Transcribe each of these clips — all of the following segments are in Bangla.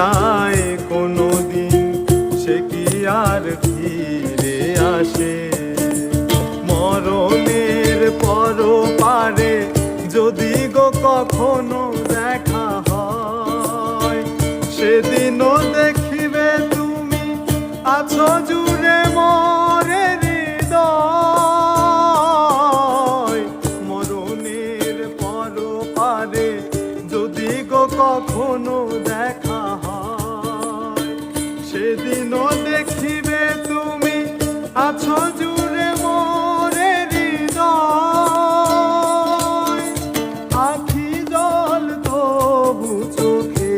যায় কোনো দিন সে কি আর ফিরে আসে? মরণের পর পারে, যদি গো কখনো দেখা হয়, সেদিনও কখনো দেখা হয়। সেদিনও দেখিবে তুমি আছো জুড়ে মরে হৃদয়। আখি জল তবু চোখে।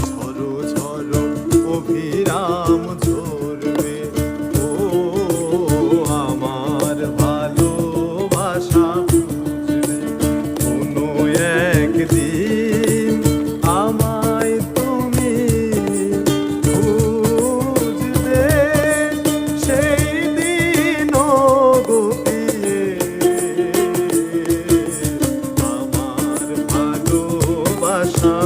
ঝরো ঝরো অভিরাম একদিন আমায় তুমি বুঝবে সেই দিন গোপিয়ে। আমার ভালোবাসা